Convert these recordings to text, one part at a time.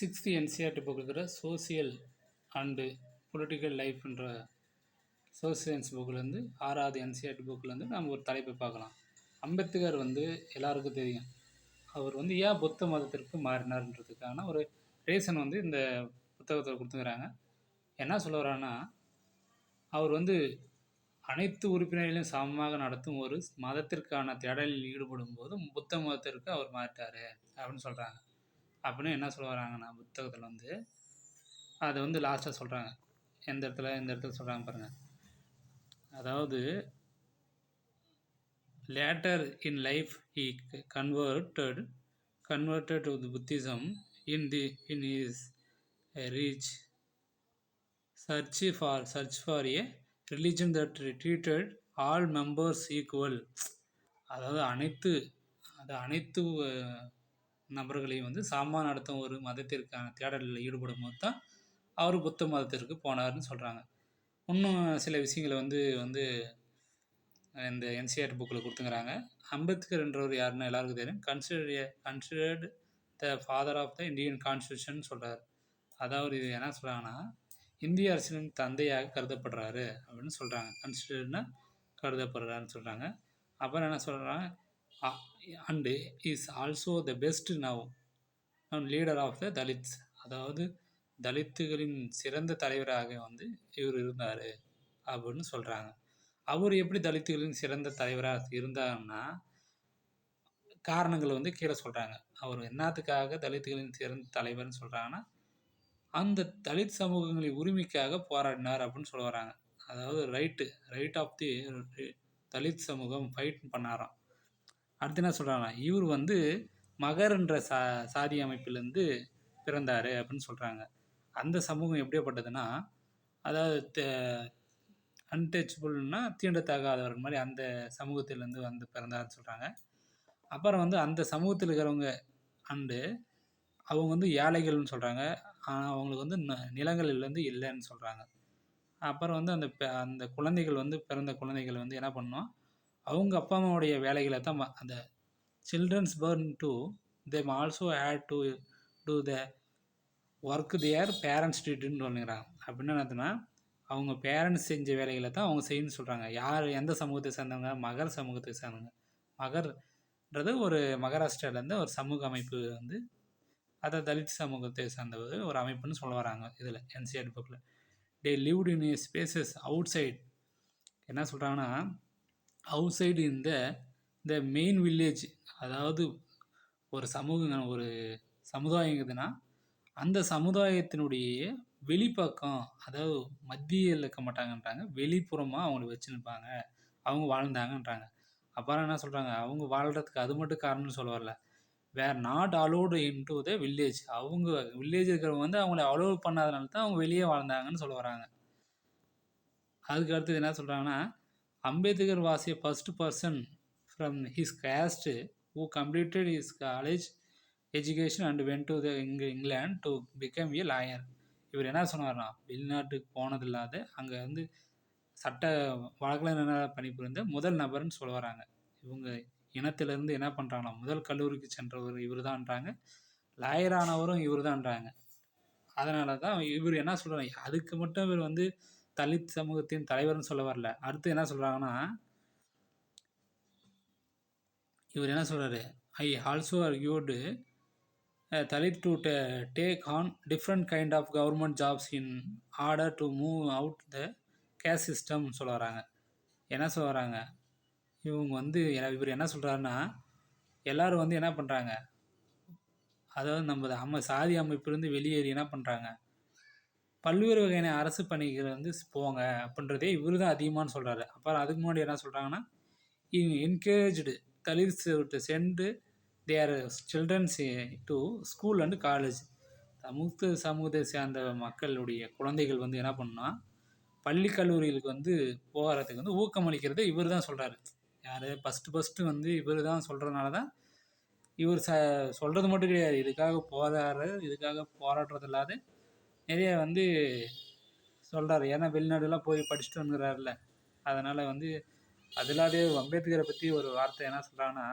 Sixth NCERT book இருக்கிற social and political லைஃப்ன்ற social science புக்லேருந்து ஆறாவது என்சிஆர்டி புக்கிலேருந்து நம்ம ஒரு தலைப்பை பார்க்கலாம். அம்பேத்கர் வந்து எல்லாருக்கும் தெரியும். அவர் வந்து ஏன் புத்த மதத்திற்கு மாறினார்ன்றதுக்கான ஒரு ரீசன் வந்து இந்த புத்தகத்தில் கொடுத்துக்கிறாங்க என்ன சொல்ல வர்றாருன்னா அவர் வந்து அனைத்து உறுப்பினர்களையும் சமமாக நடத்தும் ஒரு மதத்திற்கான தேடலில் ஈடுபடும் போது புத்த மதத்திற்கு அவர் மாறிட்டார் அப்படின்னு சொல்கிறாங்க அப்படின்னு என்ன சொல்ல வராங்கன்னா புத்தகத்தில் வந்து அதை வந்து லாஸ்ட்டாக சொல்கிறாங்க எந்த இடத்துல எந்த இடத்துல சொல்கிறாங்க பாருங்கள் அதாவது later in life E converted converted to Buddhism in the in is reach search for search for a religion that treated all members equal அதாவது அனைத்து அது அனைத்து நபர்களையும் வந்து சாமான் நடத்தும் ஒரு மதத்திற்கான தேடலில் ஈடுபடும் போது தான் அவர் புத்த மதத்திற்கு போனார்னு சொல்கிறாங்க இன்னும் சில விஷயங்களை வந்து வந்து இந்த என்சிஆர் புக்கில் கொடுத்துங்கிறாங்க அம்பேத்கர் என்றவர் யாருன்னு எல்லாருக்கும் தெரியும். Consider considered the father of the Indian constitution சொல்கிறார் அதாவது இது என்ன சொல்கிறாங்கன்னா இந்திய அரசியலின் தந்தையாக கருதப்படுறாரு அப்படின்னு சொல்கிறாங்க கன்சிடர்னா கருதப்படுறாருன்னு சொல்கிறாங்க அப்புறம் என்ன சொல்கிறாங்க and is also the best now leader of the Dalits அதாவது தலித்துகளின் சிறந்த தலைவராக வந்து இவர் இருந்தார் அப்படின்னு சொல்கிறாங்க அவர் எப்படி தலித்துகளின் சிறந்த தலைவராக இருந்தார்னா காரணங்கள் வந்து கீழே சொல்கிறாங்க அவர் என்னத்துக்காக தலித்துகளின் சிறந்த தலைவர்னு சொல்கிறாங்கன்னா அந்த தலித் சமூகங்களின் உரிமைக்காக போராடினார் அப்படின்னு சொல்ல வராங்க. அதாவது right right of the Dalit சமூகம் ஃபைட் பண்ணாராம். அடுத்து என்ன சொல்கிறாங்கன்னா இவர் வந்து மகர்ன்ற சா சாதி அமைப்பிலேருந்து பிறந்தார் அப்படின்னு சொல்கிறாங்க அந்த சமூகம் எப்படியாப்பட்டதுன்னா அதாவது அன்டச்சபிள்னா தீண்டத்தகாதவர் மாதிரி அந்த சமூகத்திலேருந்து வந்து பிறந்தாருன்னு சொல்கிறாங்க அப்புறம் வந்து அந்த சமூகத்தில் இருக்கிறவங்க அண்டு அவங்க வந்து ஏழைகள்னு சொல்கிறாங்க ஆனால் அவங்களுக்கு வந்து ந நிலங்கள்லேருந்து இல்லைன்னு சொல்கிறாங்க அப்புறம் வந்து அந்த அந்த குழந்தைகள் வந்து பிறந்த குழந்தைகள் வந்து என்ன பண்ணோம் அவங்க அப்பா அம்மாவுடைய வேலைகளை தான் ம- அந்த childrens born to them also had to do the work their parents டிட்டுன்னு சொல்லுங்கிறாங்க அப்படின்னு என்னதுன்னா அவங்க பேரண்ட்ஸ் செஞ்ச வேலைகளை தான் அவங்க செய்யணும்னு சொல்கிறாங்க யார் எந்த சமூகத்தை சேர்ந்தவங்க? மகர் சமூகத்தை சேர்ந்தவங்க. மகர்ன்றது ஒரு மகாராஷ்டிராலேருந்து ஒரு சமூக அமைப்பு வந்து அதை தலித் சமூகத்தை சார்ந்தது ஒரு அமைப்புன்னு சொல்ல வராங்க இதில் என்சிஆர் புக்கில் they lived in a spaces outside என்ன சொல்கிறாங்கன்னா அவுட் சைடு இந்த இந்த மெயின் வில்லேஜ் அதாவது ஒரு சமூக ஒரு சமுதாயம் அந்த சமுதாயத்தினுடைய வெளிப்பக்கம் அதாவது மத்தியில் இருக்க மாட்டாங்கன்றாங்க வெளிப்புறமாக அவங்கள வச்சுருப்பாங்க. அவங்க வாழ்ந்தாங்கன்றாங்க. அப்புறம் என்ன சொல்கிறாங்க அவங்க வாழ்கிறதுக்கு அது மட்டும் காரணம்னு சொல்ல வரல. Were not allowed into the village அவங்க வில்லேஜ் இருக்கிறவங்க வந்து அவங்கள அலோவ் பண்ணாதனால தான் அவங்க வெளியே வாழ்ந்தாங்கன்னு சொல்ல வராங்க. அதுக்கு அடுத்தது என்ன சொல்கிறாங்கன்னா Ambedkar was a first person from his caste who completed his college education and went to the இங்க England to become a lawyer இவர் என்ன சொன்னார்னா வெளிநாட்டுக்கு போனது இல்லாத அங்கே வந்து சட்ட வழக்கறிஞராக பணிபுரிந்த முதல் நபர்னு சொல்ல வராங்க. இவங்க இனத்திலேருந்து என்ன பண்ணுறாங்கன்னா முதல் கல்லூரிக்கு சென்றவர் இவர் தான்றாங்க லாயரானவரும் இவர் தான்றாங்க அதனால தான் இவர் என்ன சொல்கிறாங்க அதுக்கு மட்டும் இவர் வந்து தலித் சமூகத்தின் தலைவர்னு சொல்ல வரல. அடுத்து என்ன சொல்கிறாங்கன்னா இவர் என்ன சொல்கிறாரு I also are uh, Dalit to take on different kind of government jobs in order to move out the caste சிஸ்டம்னு சொல்ல வராங்க. என்ன சொல்ல வராங்க? இவங்க வந்து இவர் என்ன சொல்கிறாருன்னா எல்லாரும் வந்து என்ன பண்ணுறாங்க அதாவது நம்ம அம்ம சாதி அமைப்பிலிருந்து வெளியேறி என்ன பண்ணுறாங்க பல்வேறு வகையான அரசு பணிகள் வந்து போங்க அப்படின்றதே இவர் தான் அதிகமானு சொல்கிறாரு அப்புறம் அதுக்கு முன்னாடி என்ன சொல்கிறாங்கன்னா encouraged Dalits to send their childrens to school and college சமூக சமூகத்தை சேர்ந்த மக்களுடைய குழந்தைகள் வந்து என்ன பண்ணால் பள்ளி கல்லூரிகளுக்கு வந்து போகிறதுக்கு வந்து ஊக்கமளிக்கிறது இவர் தான் சொல்கிறாரு யார்? ஃபஸ்ட்டு ஃபஸ்ட்டு வந்து இவர் தான் சொல்கிறதுனால தான் இவர் ச சொல்கிறது மட்டும் கிடையாது. இதுக்காக போராடுற இதுக்காக போராடுறது இல்லாத நிறைய வந்து சொல்கிறாரு ஏன்னா வெளிநாடுலாம் போய் படிச்சுட்டு வந்துடுறாருல அதனால் வந்து அதில்லாதே அம்பேத்கரை பற்றி ஒரு வார்த்தை என்ன சொல்கிறாங்கன்னா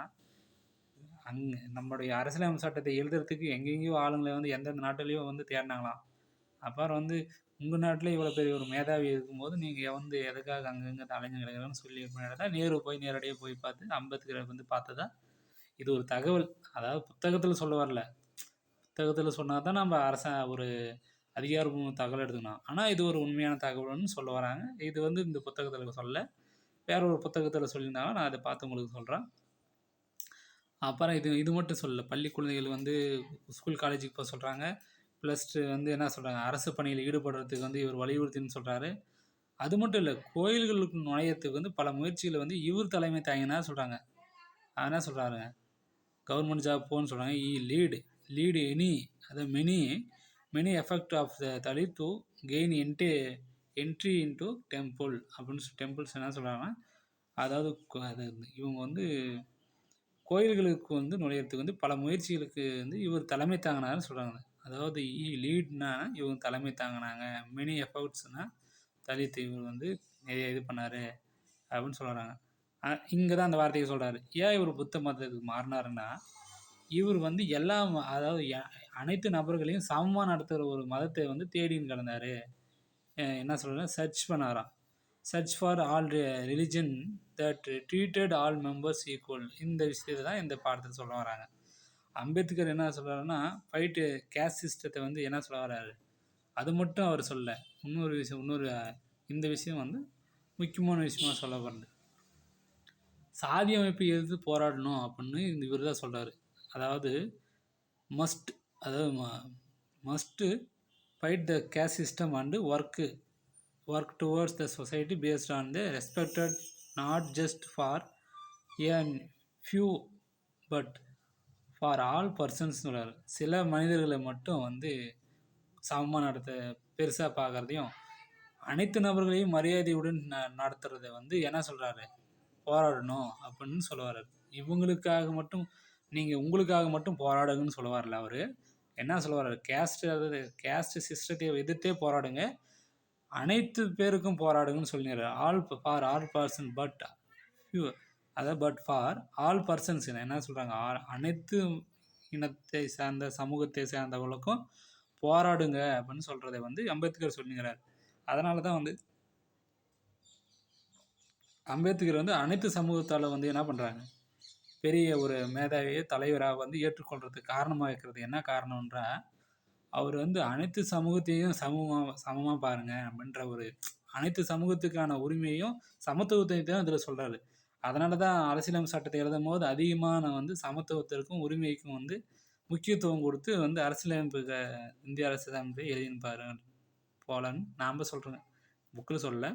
அங் நம்முடைய அரசியலமைப்பு சட்டத்தை எழுதுறதுக்கு எங்கெங்கேயோ ஆளுங்களை வந்து எந்தெந்த நாட்டுலயோ வந்து தேடினாங்களாம் அப்புறம் வந்து உங்கள் நாட்டில் இவ்வளோ பெரிய ஒரு மேதாவி இருக்கும்போது, நீங்கள் வந்து எதுக்காக அங்கங்கே தலைஞ்சு கிடக்குறன்னு சொல்லி தான் நேரு போய் நேரடியாக போய் பார்த்து அம்பேத்கரை வந்து பார்த்ததா இது ஒரு தகவல். அதாவது புத்தகத்தில் சொல்ல வரல. புத்தகத்தில் சொன்னால் தான் நம்ம அரச ஒரு அதிகாரப்பூர்வ தகவல் எடுத்துக்கணும். ஆனால் இது ஒரு உண்மையான தகவல்னு சொல்ல வராங்க. இது வந்து இந்த புத்தகத்தில் சொல்ல. வேற ஒரு புத்தகத்தில் சொல்லியிருந்தாங்க. நான் அதை பார்த்து உங்களுக்கு சொல்கிறேன் அப்புறம் இது இது மட்டும் சொல்லல. பள்ளி குழந்தைகள் வந்து ஸ்கூல், காலேஜுக்கு போக சொல்கிறாங்க ப்ளஸ் வந்து என்ன சொல்கிறாங்க அரசு பணியில் ஈடுபடுறதுக்கு வந்து இவர் வலியுறுத்தின்னு சொல்கிறாரு அது மட்டும் இல்லை கோயில்களுக்கு நுழையத்துக்கு வந்து பல முயற்சிகளை வந்து இவர் தலைமை தாங்கினா சொல்கிறாங்க என்ன சொல்கிறாருங்க கவர்மெண்ட் ஜாப் போன்னு சொல்கிறாங்க இ e, லீடு லீடு எனி அதாவது many many effect of the Dalit gain என்டே entry into temple அப்படின்னு டெம்பிள்ஸ் என்ன சொல்கிறாங்கன்னா அதாவது அது இவங்க வந்து கோயில்களுக்கு வந்து நுழையிறதுக்கு வந்து பல முயற்சிகளுக்கு வந்து இவர் தலைமை தாங்கினாருன்னு சொல்கிறாங்க அதாவது இ லீட்னா இவங்க தலைமை தாங்கினாங்க. மெனி எஃபர்ட்ஸ்னால் தலித் இவர் வந்து நிறைய இது பண்ணார் அப்படின்னு சொல்கிறாங்க இங்கே தான் அந்த வார்த்தையை சொல்கிறாரு ஏன் இவர் புத்த மதத்துக்கு மாறினாருன்னா இவர் வந்து எல்லா அதாவது எ அனைத்து நபர்களையும் சமமா நடத்துகிற ஒரு மதத்தை வந்து தேடின்னு கிடந்தாரு. என்ன சொல்றேன்னா, சர்ச் பண்ணாராம். Search for all religion that treated all members equal. இந்த விஷயத்தை தான் இந்த பாடத்தில் சொல்ல வராங்க. அம்பேத்கர் என்ன சொல்கிறாருன்னா ஃபைட்டு கேஸ்ட் சிஸ்டத்தை வந்து என்ன சொல்ல வர்றாரு அது மட்டும் அவர் சொல்ல இன்னொரு விஷயம் இன்னொரு இந்த விஷயம் வந்து முக்கியமான விஷயமா சொல்லப்படுது சாதி அமைப்பை எதிர்த்து போராடணும் அப்படின்னு இந்த இவர் தான் சொல்கிறாரு அதாவது மஸ்ட் அதாவது ம must fight the caste system and work work towards the society based on the respected not just for an few but for all persons சொல்கிறார் சில மனிதர்களை மட்டும் வந்து சமமாக நடத்த பெருசாக பார்க்குறதையும் அனைத்து நபர்களையும் மரியாதையுடன் ந நடத்துகிறத வந்து என்ன சொல்கிறாரு போராடணும் அப்படின்னு சொல்லுவார். இவங்களுக்காக மட்டும் நீங்கள் உங்களுக்காக மட்டும் போராடுங்கன்னு சொல்ல வரல அவர். என்ன சொல்ல வராரு, கேஸ்ட் அதாவது கேஸ்ட் சிஸ்டத்தை எதிர்த்தே போராடுங்க. அனைத்து பேருக்கும் போராடுங்கன்னு சொல்லிடுறாரு all for all person but few அதாவது பட் ஃபார் ஆல் பர்சன்ஸ் என்ன சொல்கிறாங்க ஆ அனைத்து இனத்தை சார்ந்த, சமூகத்தை சார்ந்தவர்களுக்கும் போராடுங்க அப்படின்னு சொல்கிறத வந்து அம்பேத்கர் சொல்லிக்கிறாரு. அதனால தான் வந்து அம்பேத்கர் வந்து அனைத்து சமூகத்தால் வந்து என்ன பண்ணுறாங்க பெரிய ஒரு மேதாவியை தலைவராக வந்து ஏற்றுக்கொள்றதுக்கு காரணமாக இருக்கிறது என்ன காரணம்ன்றா, அவர் வந்து அனைத்து சமூகத்தையும் சமமாக சமமாக பாருங்க அப்படின்ற ஒரு அனைத்து சமூகத்துக்கான உரிமையும் சமத்துவத்தையும் தான் இதில் சொல்கிறாரு அதனால தான் அரசியலமைப்பு சட்டத்தை எழுதும் போது அதிகமான வந்து சமத்துவத்திற்கும், உரிமைக்கும் வந்து முக்கியத்துவம் கொடுத்து வந்து அரசியலமைப்பு இந்திய அரசியலமைப்பை எழுதியிருப்பாரு போலன்னு நாம் சொல்றோங்க. புக்கில் சொல்லலை